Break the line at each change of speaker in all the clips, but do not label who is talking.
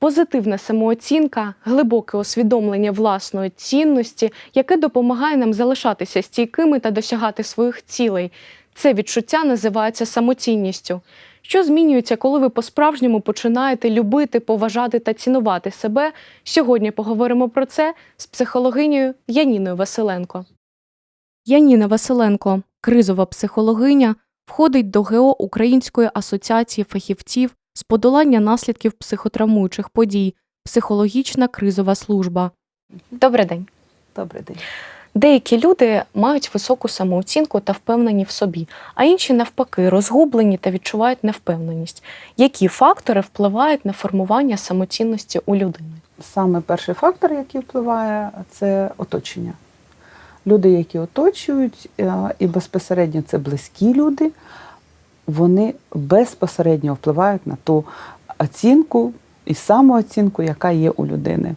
Позитивна самооцінка, глибоке усвідомлення власної цінності, яке допомагає нам залишатися стійкими та досягати своїх цілей. Це відчуття називається самоцінністю. Що змінюється, коли ви по-справжньому починаєте любити, поважати та цінувати себе? Сьогодні поговоримо про це з психологинею Яніною Василенко. Яніна Василенко, кризова психологиня, входить до ГО Української асоціації фахівців з подолання наслідків психотравмуючих подій, психологічна кризова служба. Добрий день.
Добрий день.
Деякі люди мають високу самооцінку та впевнені в собі, а інші навпаки розгублені та відчувають невпевненість. Які фактори впливають на формування самоцінності у людини?
Саме перший фактор, який впливає, це оточення. Люди, які оточують, е, і безпосередньо це близькі люди, вони безпосередньо впливають на ту оцінку і самооцінку, яка є у людини.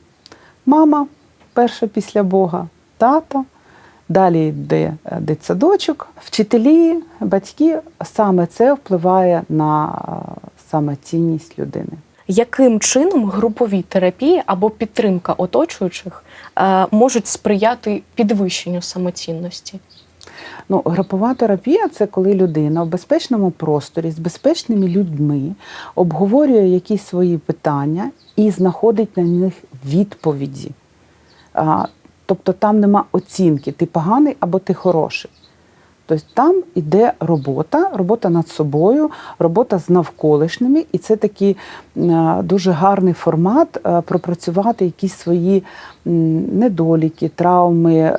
Мама перша після Бога, тата, далі йде е, дитсадочок, вчителі, батьки. Саме це впливає на е, самоцінність людини.
Яким чином групові терапії або підтримка оточуючих е, можуть сприяти підвищенню самоцінності?
Ну, групова терапія це коли людина в безпечному просторі з безпечними людьми обговорює якісь свої питання і знаходить на них відповіді. А, тобто там нема оцінки, ти поганий або ти хороший. Тобто там іде робота, робота над собою, робота з навколишніми, і це такий е, дуже гарний формат е, пропрацювати якісь свої недоліки, травми, е,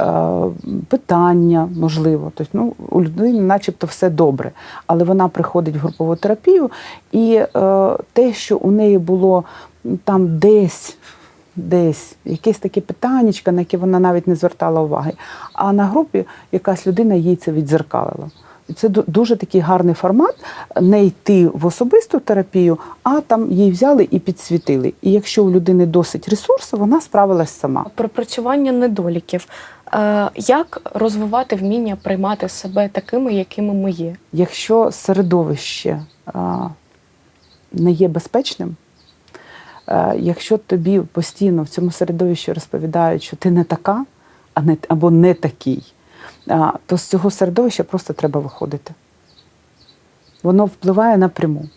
питання, можливо. Тобто, ну, у людини начебто все добре, але вона приходить в групову терапію, і те, що у неї було там десь десь якесь таке питаннячко, на яке вона навіть не звертала уваги. А на групі якась людина їй це відзеркалила. І це дуже такий гарний формат не йти в особисту терапію, а там її взяли і підсвітили. І якщо у людини досить ресурсу, вона справилась сама.
Пропрацювання недоліків. Е, Як розвивати вміння приймати себе такими, якими ми є?
Якщо середовище не є безпечним, якщо тобі постійно в цьому середовищі розповідають, що ти не така, а не, або не такий, то з цього середовища просто треба виходити. Воно впливає напряму.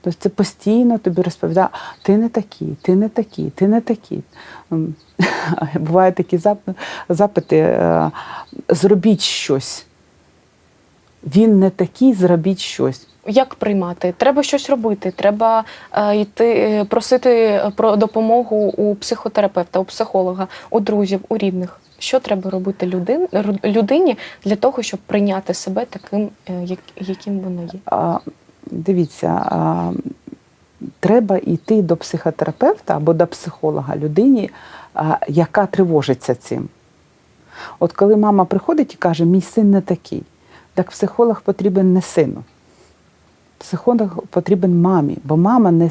Тобто це постійно тобі розповідає, ти не такий, ти не такий, ти не такий. Бувають такі запити, е, зробіть щось. Він не такий, зробіть щось.
Як приймати? Треба щось робити, треба е, йти е, просити про допомогу у психотерапевта, у психолога, у друзів, у рідних. Що треба робити людин, людині для того, щоб прийняти себе таким, е, як, яким вона є?
А, Дивіться, а, треба йти до психотерапевта або до психолога людині, а, яка тривожиться цим. От коли мама приходить і каже, мій син не такий, так психолог потрібен не сину. Психолог потрібен мамі, бо мама, не,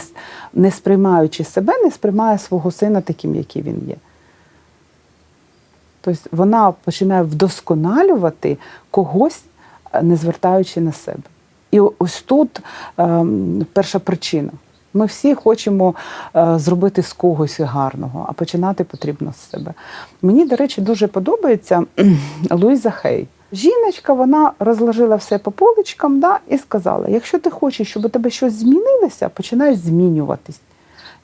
не сприймаючи себе, не сприймає свого сина таким, який він є. Тобто вона починає вдосконалювати когось, е, не звертаючи на себе. І ось тут ем, перша причина. Ми всі хочемо е, зробити з когось гарного, а починати потрібно з себе. Мені, до речі, дуже подобається Луїза Хей. Жіночка, вона розложила все по поличкам да, і сказала: якщо ти хочеш, щоб у тебе щось змінилося, починай змінюватись.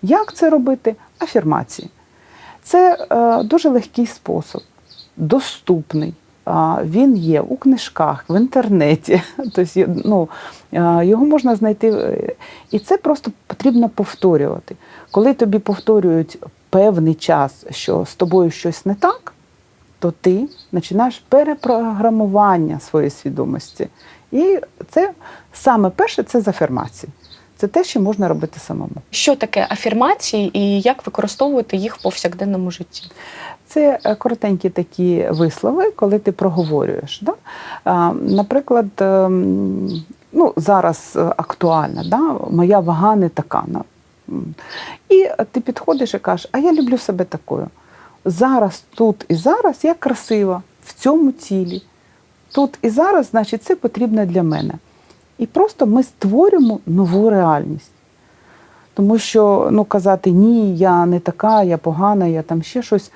Як це робити? Афірмації. Це е, дуже легкий спосіб, доступний. Він є у книжках, в інтернеті. Тобто, ну, його можна знайти. е, І це просто потрібно повторювати. Коли тобі повторюють певний час, що з тобою щось не так, то ти починаєш перепрограмування своєї свідомості. І це саме перше це з афірмації. Це те, що можна робити самому.
Що таке афірмації і як використовувати їх в повсякденному житті?
Це е, коротенькі такі вислови, коли ти проговорюєш. Да? Наприклад, ем, ну, зараз е, актуальна, да? моя вага не така. І ти підходиш і кажеш, а я люблю себе такою. Зараз, тут і зараз я красива в цьому тілі. Тут і зараз, значить, це потрібно для мене. І просто ми створюємо нову реальність. Тому що ну, казати ні, я не така, я погана, я там ще щось,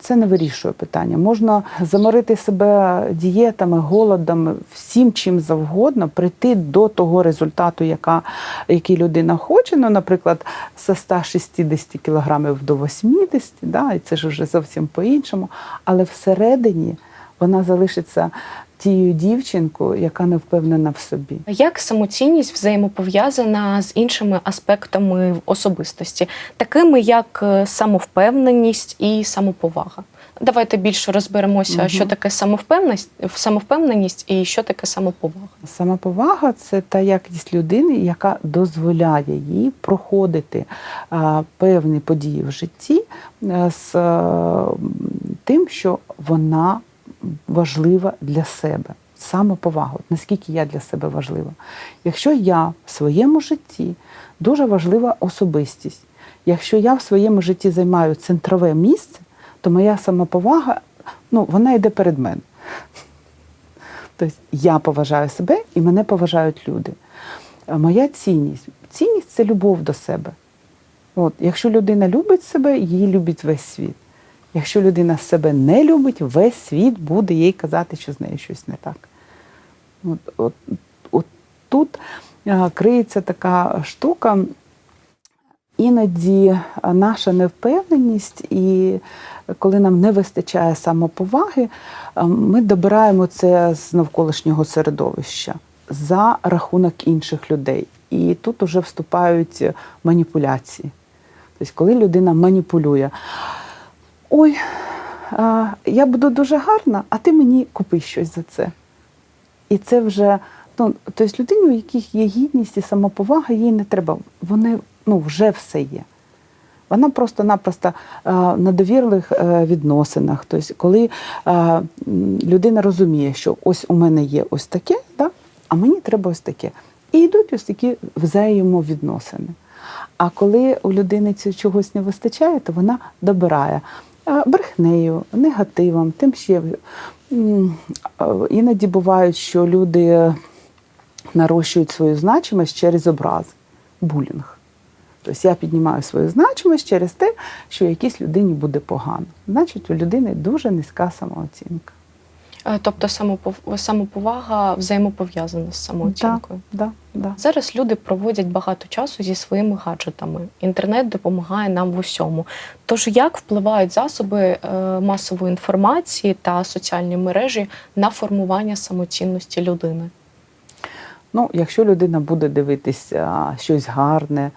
це не вирішує питання. Можна заморити себе дієтами, голодами, всім чим завгодно, прийти до того результату, яка, який людина хоче. Ну, наприклад, з 160 кілограмів до 80, да, і це ж вже зовсім по-іншому. Але всередині вона залишиться тією дівчинкою, яка не впевнена в собі.
Як самоцінність взаємопов'язана з іншими аспектами особистості, такими як е, самовпевненість і самоповага? Давайте більше розберемося,
Мгм.
що таке самовпевненість, самовпевненість і що таке самоповага.
Самоповага це та якість людини, яка дозволяє їй проходити а, певні події в житті е, з е, тим, що вона важлива для себе. Самоповага, От наскільки я для себе важлива. Якщо я в своєму житті дуже важлива особистість, якщо я в своєму житті займаю центрове місце, то моя самоповага ну, вона йде перед мене. Тобто я поважаю себе і мене поважають люди. Моя цінність. Цінність це любов до себе. От, якщо людина любить себе, її любить весь світ. Якщо людина себе не любить, весь світ буде їй казати, що з нею щось не так. От, от, от тут а, криється така штука. Іноді наша невпевненість, і коли нам не вистачає самоповаги, ми добираємо це з навколишнього середовища за рахунок інших людей. І тут уже вступають маніпуляції. Тобто, коли людина маніпулює, ой, я буду дуже гарна, а ти мені купи щось за це. І це вже, ну, тобто людині, у яких є гідність і самоповага, їй не треба. Вони ну, вже все є. Вона просто-напросто на довірливих е, відносинах. Тобто, коли людина розуміє, що ось у мене є ось таке, да, а мені треба ось таке. І йдуть ось такі взаємовідносини. А коли у людини цього чогось не вистачає, то вона добирає брехнею, негативом, тим ще. Іноді буває, що люди нарощують свою значимость через образ, булінг. Тобто я піднімаю свою значимость через те, що якійсь людині буде погано. Значить, у людини дуже низька самооцінка.
Е, Тобто самопов- самоповага взаємопов'язана з самооцінкою.
Да, да.
Зараз люди проводять багато часу зі своїми гаджетами. Інтернет допомагає нам в усьому. Тож як впливають засоби е, масової інформації та соціальні мережі на формування самоцінності людини?
Ну, якщо людина буде дивитися щось гарне,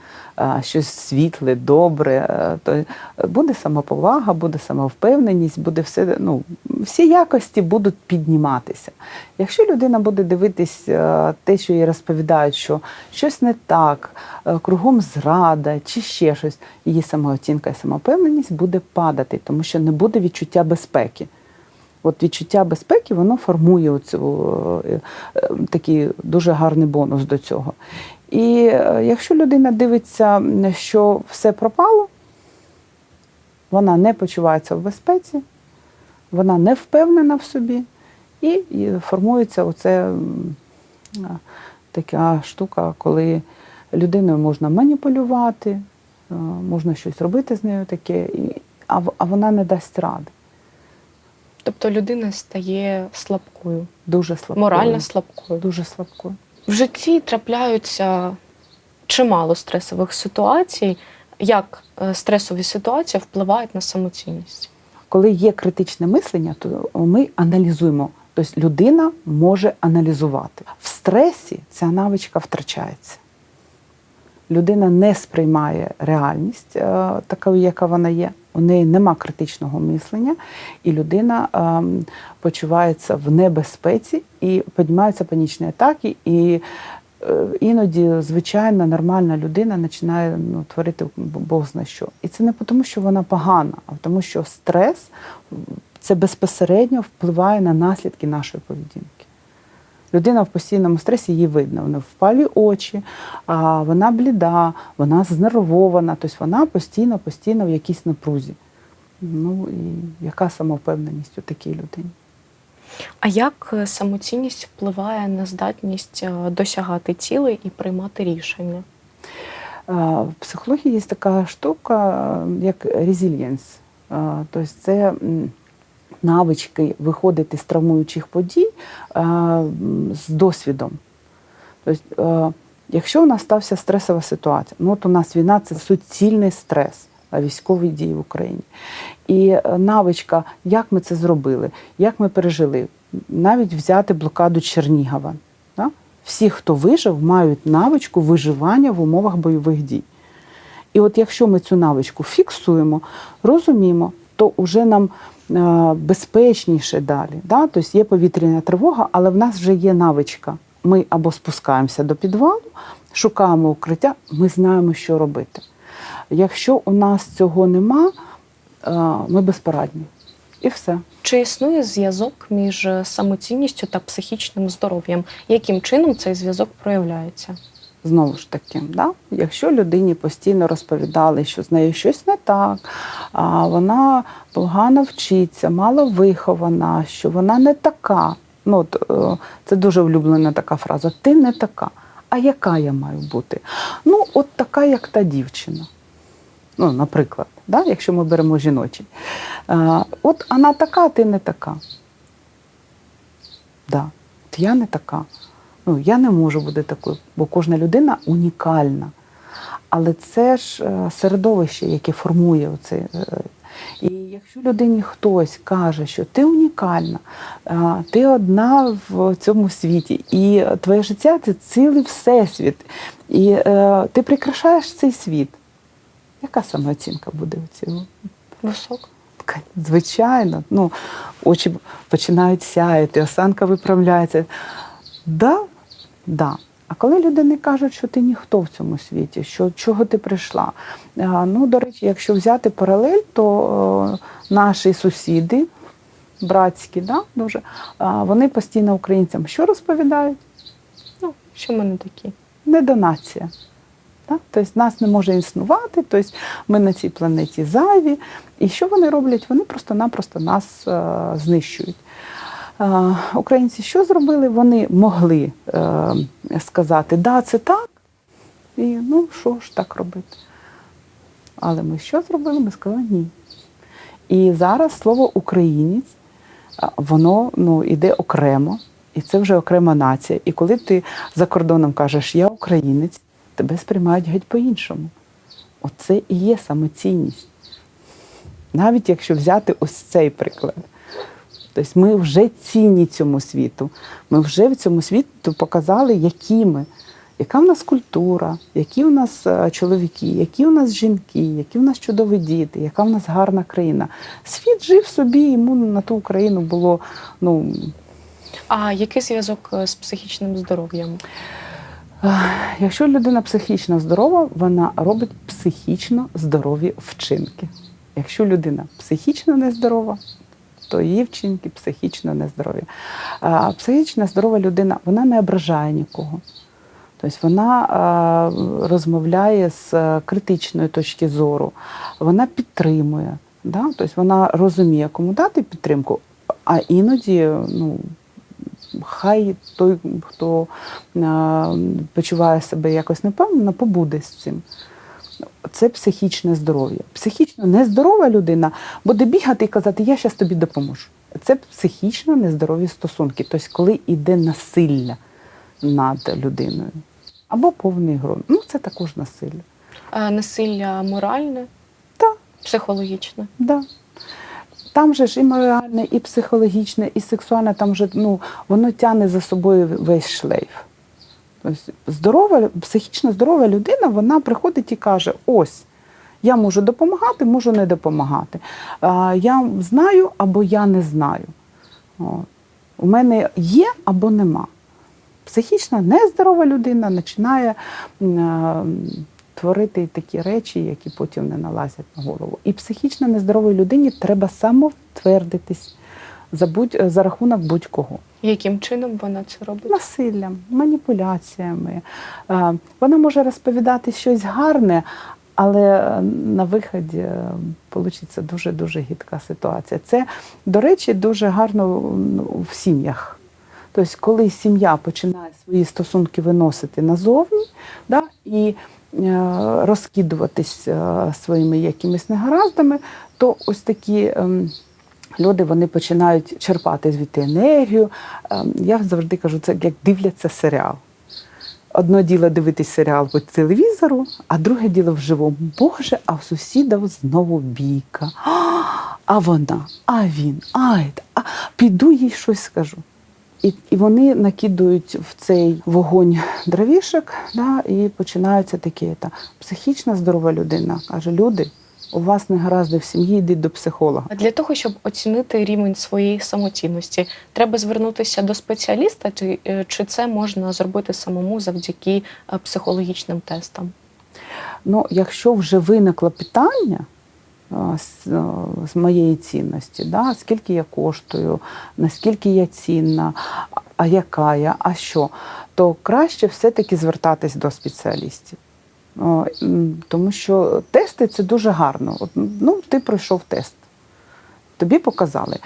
щось світле, добре, е, то буде самоповага, буде самовпевненість, буде все, ну, всі якості будуть підніматися. Якщо людина буде дивитись е, те, що їй розповідають, що щось не так, е, кругом зрада чи ще щось, її самооцінка і самовпевненість буде падати, тому що не буде відчуття безпеки. От відчуття безпеки воно формує оцю, е, е, такий дуже гарний бонус до цього. І е, якщо людина дивиться, що все пропало, вона не почувається в безпеці, вона не впевнена в собі, і, формується оце така штука, коли людиною можна маніпулювати, можна щось робити з нею таке, а вона не дасть ради.
Тобто людина стає слабкою,
Дуже слабкою.
морально слабкою.
Дуже слабкою.
В житті трапляються чимало стресових ситуацій. Як е, стресові ситуації впливають на самоцінність?
Коли є критичне мислення, то ми аналізуємо. Тобто людина може аналізувати. В стресі ця навичка втрачається. Людина не сприймає реальність е, такою, яка вона є. У неї нема критичного мислення, і людина ем, почувається в небезпеці і піднімаються панічні атаки. І е, іноді звичайна нормальна людина починає ну, творити Бог зна що. І це не тому, що вона погана, а тому, що стрес це безпосередньо впливає на наслідки нашої поведінки. Людина в постійному стресі її видно. Вона впалі очі, а вона бліда, вона знервована, тобто вона постійно, постійно в якійсь напрузі. Ну і яка самовпевненість у такій людині?
А як е, самоцінність впливає на здатність е, досягати цілей і приймати рішення?
В психології є така штука, е, як резильєнс. Тобто це навички виходити з травмуючих подій е, з досвідом. Тобто, е, якщо у нас стався стресова ситуація, ну от у нас війна це суцільний стрес. а Військові дії в Україні. І е, навичка, як ми це зробили, як ми пережили, навіть взяти блокаду Чернігова. Да? Всі, хто вижив, мають навичку виживання в умовах бойових дій. І от якщо ми цю навичку фіксуємо, розуміємо, то вже нам е, безпечніше далі. Да? Тобто є повітряна тривога, але в нас вже є навичка. Ми або спускаємося до підвалу, шукаємо укриття, ми знаємо, що робити. Якщо у нас цього нема, е, ми безпорадні. І все.
Чи існує зв'язок між самоцінністю та психічним здоров'ям? Яким чином цей зв'язок проявляється?
Знову ж таки, да? якщо людині постійно розповідали, що з нею щось не так, а вона погано вчиться, мало вихована, що вона не така. Ну, е, це дуже улюблена така фраза: ти не така. А яка я маю бути? Ну, от така, як та дівчина. Ну, наприклад, да? якщо ми беремо жіночий. Е, От вона така, ти не така. Да. От я не така. Ну, я не можу бути такою, бо кожна людина унікальна. Але це ж е, середовище, яке формує оце. е, І якщо людині хтось каже, що ти унікальна, ти одна в цьому світі, і твоє життя це цілий всесвіт, і е, ти прикрашаєш цей світ. Яка самооцінка буде у цього?
Високо.
Звичайно, ну, очі починають сяяти, осанка виправляється. Да, да. А коли людини кажуть, що ти ніхто в цьому світі, що чого ти прийшла. Ну, до речі, якщо взяти паралель, то е, наші сусіди, братські, да, дуже, вони постійно українцям що розповідають?
Ну, що ми не такі?
недонація. Так? Тобто нас не може існувати, тобто ми на цій планеті зайві. І що вони роблять? Вони просто-напросто нас е, знищують. Українці що зробили? Вони могли е, сказати, да, це так, і ну що ж так робити. Але ми що зробили? Ми сказали ні. І зараз слово українець, воно ну, іде окремо, і це вже окрема нація. І коли ти за кордоном кажеш Я українець, тебе сприймають геть по-іншому. Оце і є самоцінність. Навіть якщо взяти ось цей приклад. Тобто ми вже цінні цьому світу. Ми вже в цьому світу показали, які ми, яка в нас культура, які у нас е, чоловіки, які у нас жінки, які у нас чудові діти, яка в нас гарна країна. Світ жив собі, йому на ту Україну було ну,
А який зв'язок е, з психічним здоров'ям?
Якщо людина психічно здорова, вона робить психічно здорові вчинки. Якщо людина психічно нездорова, то її вчинки психічно нездорові. Психічно здорова людина вона не ображає нікого. Тобто вона розмовляє з е, критичної точки зору, вона підтримує. Да? Тобто вона розуміє, кому дати підтримку, а іноді ну, хай той, хто почуває себе якось непевнено, побуде з цим. Це психічне здоров'я. Психічно нездорова людина буде бігати і казати, я зараз тобі допоможу. Це психічно нездорові стосунки, тобто коли йде насилля над людиною. Або повний гром. Ну, це також насилля.
А насилля моральне,
Так.
психологічне.
Да. Там же ж і моральне, і психологічне, і сексуальне, там же ну, воно тягне за собою весь шлейф. Здорова, психічно здорова людина, вона приходить і каже: ось, я можу допомагати, можу не допомагати. Я знаю або я не знаю. У мене є або нема. Психічно нездорова людина починає е, творити такі речі, які потім не налазять на голову. І психічно нездоровій людині треба самовтвердитись за, будь, за рахунок будь-кого.
Яким чином вона це робить?
Насиллям, маніпуляціями. Е, Вона може розповідати щось гарне, але на виході вийде дуже-дуже гідка ситуація. Це, до речі, дуже гарно в сім'ях. Тобто, коли сім'я починає свої стосунки виносити назовні, да, і е, розкидуватись е, своїми якимись негараздами, то ось такі. Люди вони починають черпати звідти енергію. Ем, Я завжди кажу, це як дивляться серіал. Одно діло дивитись серіал по телевізору, а друге діло вживу. Боже, а в сусіда знову бійка. А, вона, а він, а, а піду їй щось скажу. І, і вони накидують в цей вогонь дровішок, да, і починаються такі. Та, психічно здорова людина каже: люди, у вас не гаразди в сім'ї, йдіть до психолога.
Для того, щоб оцінити рівень своєї самоцінності, треба звернутися до спеціаліста, чи, е, чи це можна зробити самому завдяки е, психологічним тестам?
Ну, якщо вже виникло питання з, з моєї цінності, да, скільки я коштую, наскільки я цінна, а яка я, а що, то краще все-таки звертатись до спеціалістів. Тому що тести це дуже гарно. От, ну, ти пройшов тест. Тобі показали,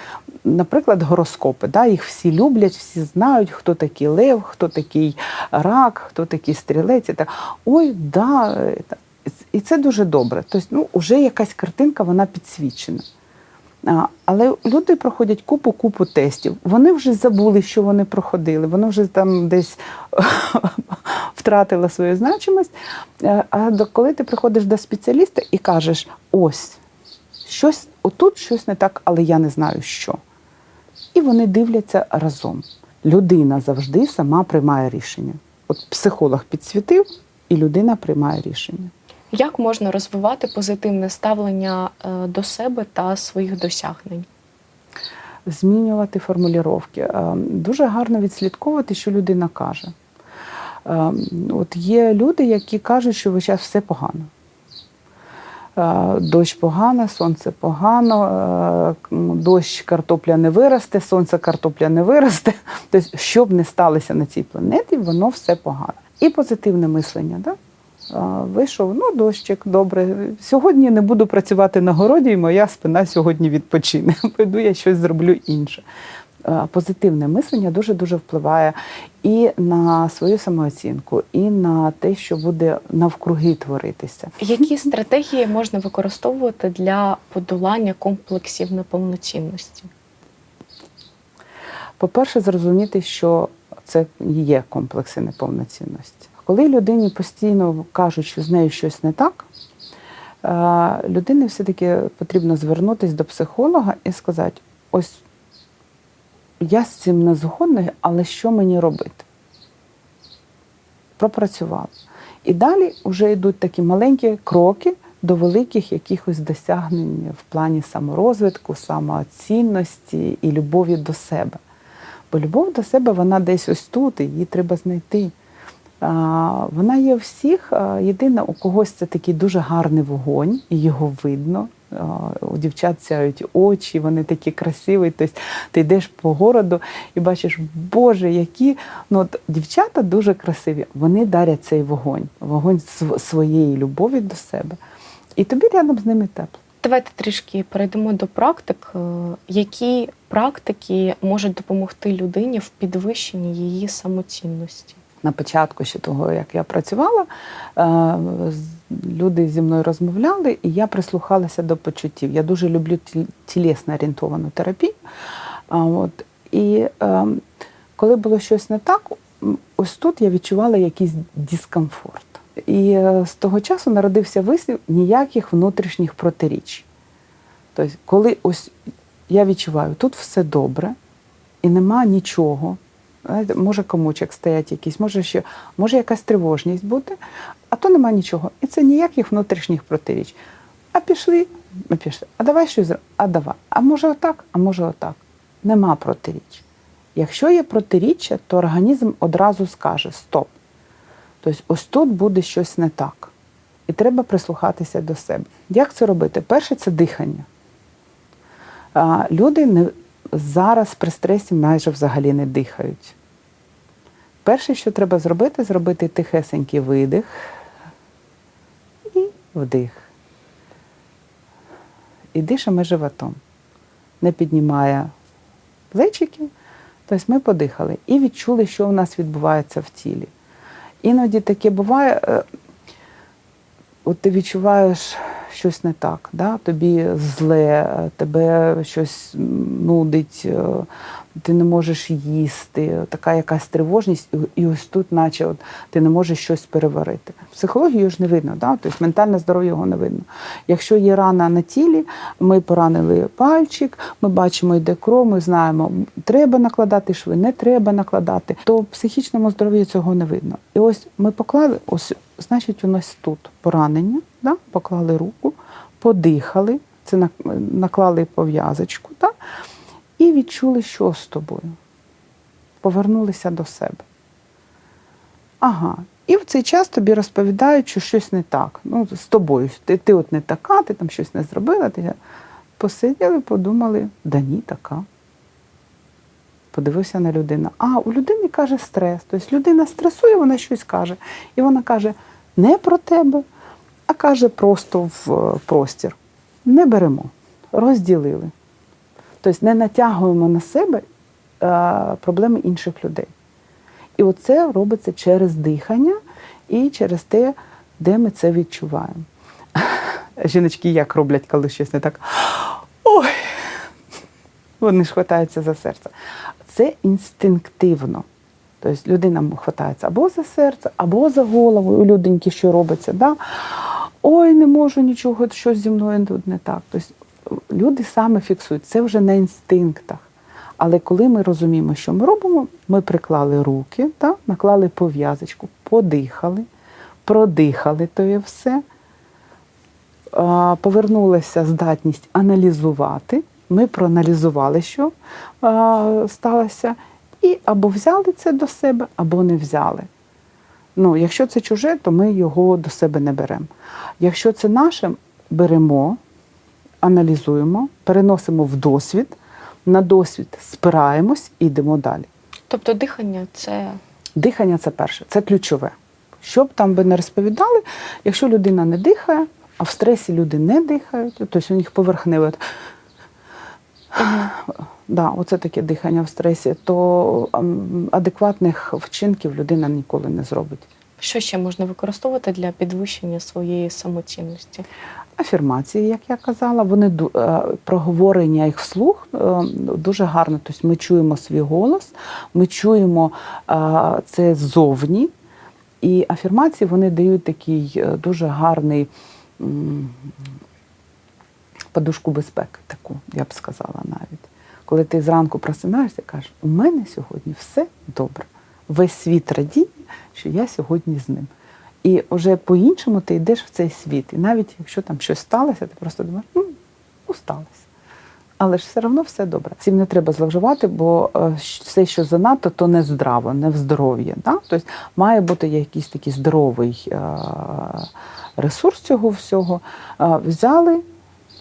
наприклад, гороскопи. Да? Їх всі люблять, всі знають, хто такий лев, хто такий рак, хто такий стрілець. І так. Ой, да. е, І це дуже добре. Тобто, ну, вже якась картинка, вона підсвічена. Але люди проходять купу-купу тестів. Вони вже забули, що вони проходили. Воно вже там десь втратило свою значимість. Е, А коли ти приходиш до спеціаліста і кажеш, ось, щось, отут щось не так, але я не знаю що. І вони дивляться разом. Людина завжди сама приймає рішення. От психолог підсвітив, і людина приймає рішення.
Як можна розвивати позитивне ставлення е, до себе та своїх досягнень?
змінювати формулювання. Е, Дуже гарно відслідковувати, що людина каже. Е, От є люди, які кажуть, що час все погано. Дощ погано, сонце погано, дощ картопля не виросте, сонце картопля не виросте. Тобто, що б не сталося на цій планеті, воно все погано. І позитивне мислення. Да? Вийшов, ну, дощик, добре. Сьогодні не буду працювати на городі, і моя спина сьогодні відпочине. Пойду я щось зроблю інше. Позитивне мислення дуже-дуже впливає і на свою самооцінку, і на те, що буде навкруги творитися.
Які стратегії можна використовувати для подолання комплексів неповноцінності?
По-перше, зрозуміти, що це є комплекси неповноцінності. Коли людині постійно кажуть, що з нею щось не так, е, людині все-таки потрібно звернутися до психолога і сказати: ось я з цим не згодна, але що мені робити? Пропрацювала. І далі вже йдуть такі маленькі кроки до великих якихось досягнень в плані саморозвитку, самоцінності і любові до себе. Бо любов до себе вона десь ось тут, і її треба знайти. Вона є у всіх. а, Єдине, у когось це такий дуже гарний вогонь, і його видно. У дівчат сяють очі, вони такі красиві. Тобто ти йдеш по городу і бачиш, Боже, які ну, от, дівчата дуже красиві. Вони дарять цей вогонь, вогонь св- своєї любові до себе. І тобі рядом з ними тепло.
Давайте трішки перейдемо до практик. Е, Які практики можуть допомогти людині в підвищенні її самоцінності?
На початку ще того, як я працювала, е, люди зі мною розмовляли, і я прислухалася до почуттів. Я дуже люблю тілесно орієнтовану терапію. От, і е, коли було щось не так, ось тут я відчувала якийсь дискомфорт. І е, з того часу народився вислів ніяких внутрішніх протиріч. Тобто, коли ось я відчуваю, тут все добре, і нема нічого. Може комочок стоять якийсь, може ще, може якась тривожність бути, а то нема нічого. І це ніяких внутрішніх протиріч. А пішли, а пішли. А давай щось зробимо. А давай. А може отак, а може отак. Нема протиріч. Якщо є протиріччя, то організм одразу скаже Стоп. Тобто, ось тут буде щось не так. І треба прислухатися до себе. Як це робити? Перше це дихання. Люди зараз при стресі майже взагалі не дихають. Перше, що треба зробити, зробити тихесенький видих і вдих. І дишимо животом. Не піднімає плечиків. Тобто ми подихали і відчули, що у нас відбувається в тілі. Іноді таке буває, е, от ти відчуваєш щось не так, да? тобі зле, тебе щось нудить, е, ти не можеш їсти, така якась тривожність, і- ось тут, наче от, ти не можеш щось переварити. Психологію ж не видно, да? тобто ментальне здоров'я його не видно. Якщо є рана на тілі, ми поранили пальчик, ми бачимо, йде кров, ми знаємо, треба накладати шви, не треба накладати, то в психічному здоров'ї цього не видно. І ось ми поклали, ось, значить, у нас тут поранення, да? поклали руку, подихали, це наклали пов'язочку, да? і відчули, що з тобою. Повернулися до себе. Ага. І в цей час тобі розповідають, що щось не так. Ну, з тобою. Ти, ти от не така, ти там щось не зробила. Ти... Посиділи, подумали, да ні, така. Подивився на людину. А у людини каже стрес. Тобто людина стресує, вона щось каже. І вона каже не про тебе, а каже просто в е, простір. Не беремо, розділили. Тобто не натягуємо на себе е, проблеми інших людей. І оце робиться через дихання і через те, де ми це відчуваємо. Жіночки як роблять, коли щось не так. Ой! Вони ж хватаються за серце. Це інстинктивно. Тобто людина хватається або за серце, або за голову. У люденьки що робиться. Да? Ой, не можу нічого, щось зі мною тут не так. Тобто люди саме фіксують, це вже на інстинктах. Але коли ми розуміємо, що ми робимо, ми приклали руки, так? наклали пов'язочку, подихали, продихали то є все, повернулася здатність аналізувати. Ми проаналізували, що сталося, і або взяли це до себе, або не взяли. Ну, якщо це чуже, то ми його до себе не беремо. Якщо це наше, беремо, аналізуємо, переносимо в досвід, на досвід спираємось і йдемо далі.
Тобто дихання це
Дихання це перше, це ключове. Що б там би не розповідали, якщо людина не дихає, а в стресі люди не дихають, тобто у них поверхневе. Да, оце таке дихання в стресі, то ем, адекватних вчинків людина ніколи не зробить.
що ще можна використовувати для підвищення своєї самоцінності?
Афірмації, як я казала, вони е, проговорення їх вслух е, дуже гарно. Тобто ми чуємо свій голос, ми чуємо е, це ззовні. І афірмації вони дають такий дуже гарний подушку безпеки, таку, я б сказала навіть. Коли ти зранку просинаєшся, кажеш, у мене сьогодні все добре. Весь світ радіє, що я сьогодні з ним. І вже по-іншому ти йдеш в цей світ. І навіть якщо там щось сталося, ти просто думаєш, ну сталося. Але ж все одно все добре. Цим не треба зловживати, бо е, все, що занадто, то не здраво, не в здоров'я. Да? Тобто має бути якийсь такий здоровий е, ресурс цього всього. Е, Взяли,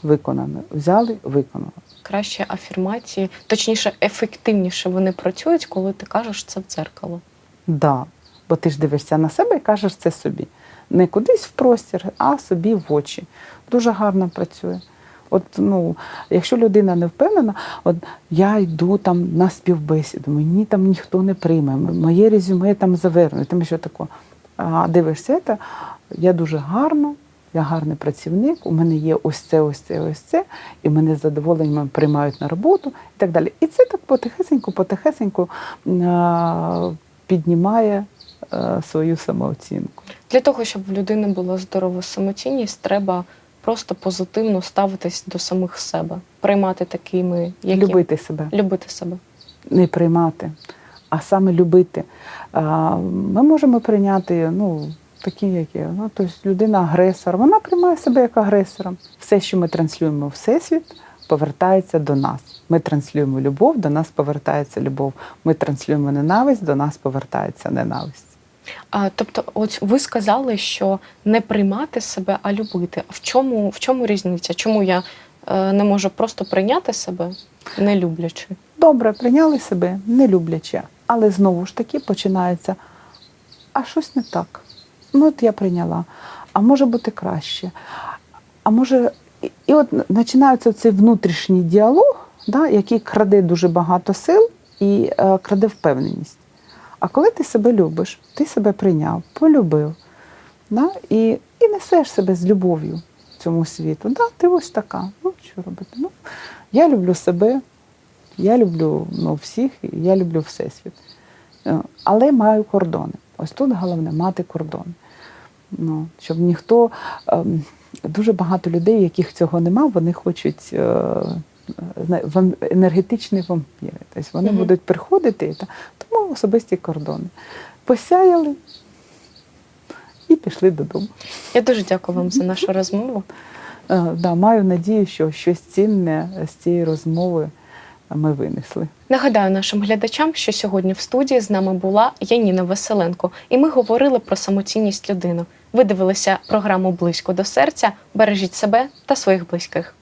виконано, взяли, виконано.
Краще афірмації, точніше, ефективніше вони працюють, коли ти кажеш це в дзеркало.
Да. Бо ти ж дивишся на себе і кажеш це собі. Не кудись в простір, а собі в очі. Дуже гарно працює. От, ну, якщо людина не впевнена, от я йду там на співбесіду, мені там ніхто не прийме, моє резюме там завернуть, там що таке. А дивишся, це, я дуже гарна, я гарний працівник, у мене є ось це, ось це, ось це, і мене з задоволенням приймають на роботу і так далі. І це так потихесеньку, потихесеньку піднімає е, свою самооцінку.
Для того, щоб в людини була здорова самоцінність, треба просто позитивно ставитись до самих себе, приймати такими, які
Любити себе,
любити себе.
не приймати, а саме любити. Ми можемо прийняти ну, такі, які ну, тобто людина агресор, вона приймає себе як агресором. Все, що ми транслюємо всесвіт, повертається до нас. Ми транслюємо любов, до нас повертається любов. Ми транслюємо ненависть, до нас повертається ненависть.
А, тобто, от ви сказали, що не приймати себе, а любити. А в чому, в чому різниця? Чому я е, не можу просто прийняти себе, не люблячи?
Добре, прийняли себе, не люблячи, але знову ж таки починається, а щось не так. Ну, от я прийняла. А може бути краще. А може, і, от починається цей внутрішній діалог, да, який краде дуже багато сил і е, краде впевненість. А коли ти себе любиш, ти себе прийняв, полюбив, да, і, і несеш себе з любов'ю цьому світу. Да, ти ось така. Ну, що робити? Ну, я люблю себе, я люблю ну, всіх, я люблю Всесвіт. Е, Але маю кордони. Ось тут головне мати кордони. Ну, щоб ніхто. ем, Дуже багато людей, яких цього нема, вони хочуть е, вам- енергетичні вампіри. Тобто вони
Мгм.
будуть приходити, тому особисті кордони. Посяяли і пішли додому.
Я дуже дякую вам за нашу розмову.
Е, да, маю надію, що щось цінне з цієї розмови ми винесли.
Нагадаю нашим глядачам, що сьогодні в студії з нами була Яніна Василенко, і ми говорили про самоцінність людини. Ви дивилися програму Близько до серця. Бережіть себе та своїх близьких.